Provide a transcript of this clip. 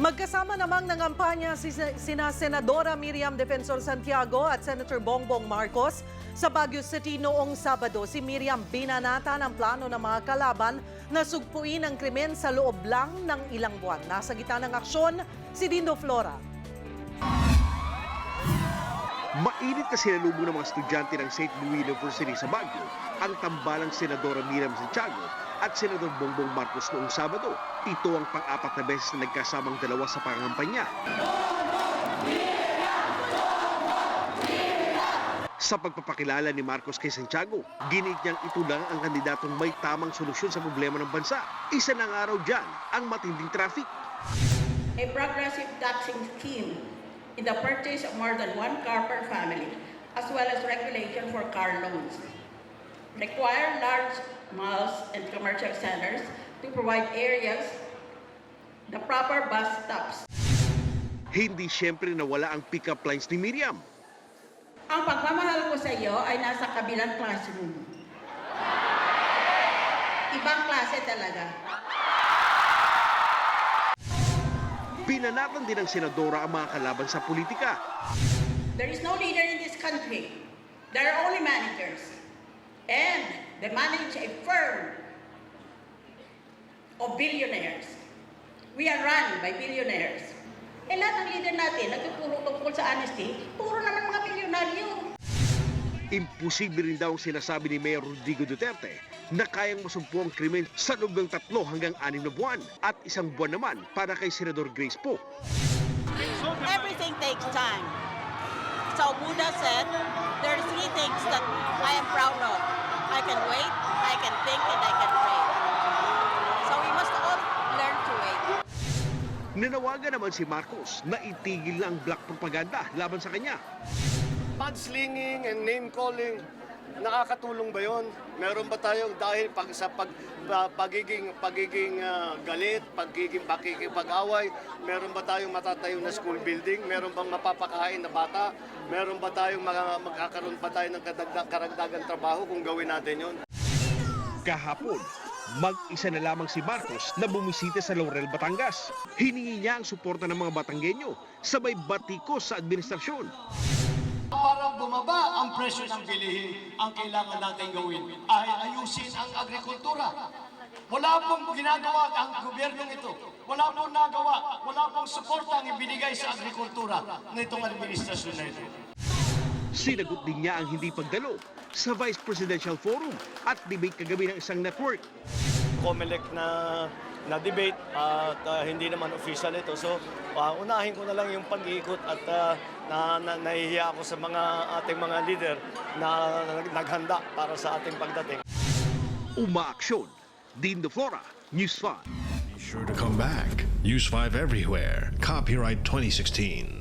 Magkasama namang nangampanya si sina Senadora Miriam Defensor Santiago at Senator Bongbong Marcos sa Baguio City noong Sabado. Si Miriam binanata ng plano ng mga kalaban na sugpuin ang krimen sa loob lang ng ilang buwan. Nasa gitna ng aksyon, si Dindo Flora. Mainit na sinalubong ng mga estudyante ng St. Louis University sa Baguio ang tambalang Senadora Miriam Santiago at Senador Bongbong Marcos noong Sabado. Ito ang pang-apat na beses na nagkasamang dalawa sa pangangampanya. Sa pagpapakilala ni Marcos kay Santiago, ginit niyang ito lang ang kandidatong may tamang solusyon sa problema ng bansa. Isa ng araw dyan ang matinding traffic. a progressive taxing scheme in the purchase of more than one car per family, as well as regulation for car loans. Require large malls and commercial centers to provide areas, the proper bus stops. Hindi siyempre nawala ang pick-up lines ni Miriam. Ang pagmamahal ko sa iyo ay nasa kabilang classroom. Ibang klase talaga. Binanatan din ng senadora ang mga kalaban sa politika. There is no leader in this country. There are only managers. And they manage a firm of billionaires. We are run by billionaires. Eh lahat ng leader natin, nagtuturo tungkol sa honesty, puro naman mga bilyonaryo. Imposible rin daw ang sinasabi ni Mayor Rodrigo Duterte na kayang masumpo ang krimen sa loob ng tatlo hanggang anim na buwan at isang buwan naman para kay Senador Grace Poe. Everything takes time. So Buddha said, there are three things that I am proud of. I can wait, I can think, and I can pray. So we must all learn to wait. Nanawagan naman si Marcos na itigil na ang black propaganda laban sa kanya. Mudslinging and name calling, nakakatulong ba 'yon? Meron ba tayong dahil pag sa pag pa- pagiging pagiging ah, galit, pagiging pakikipag-away, meron ba tayong matatayo na school building? Meron bang mapapakain na bata? Meron ba tayong mga, magkakaroon pa tayo ng kadagdag, karagdagang trabaho kung gawin natin 'yon? Kahapon, mag-isa na lamang si Marcos na bumisita sa Laurel, Batangas. Hiningi niya ang suporta ng mga Batanggenyo sabay batikos sa administrasyon. Bumaba ang presyo ng bilihin, ang kailangan natin gawin ay ayusin ang agrikultura. Wala pong ginagawa ang gobyernong ito. Wala pong nagawa. Wala pong suporta ang ibinigay sa agrikultura nitong administrasyon na ito. Sinagot din niya ang hindi pagdalo sa Vice Presidential Forum at debate kagabi ng isang network. COMELEC na na debate at ah, hindi naman official ito. So, ah, unahin ko na lang yung pag-iikot at ah, na, na, nahihiya ako sa mga ating mga leader na, nag- naghanda para sa ating pagdating. Umaaksyon. Dean De Flora, News 5. Be sure to come back. Use 5 everywhere. Copyright 2016.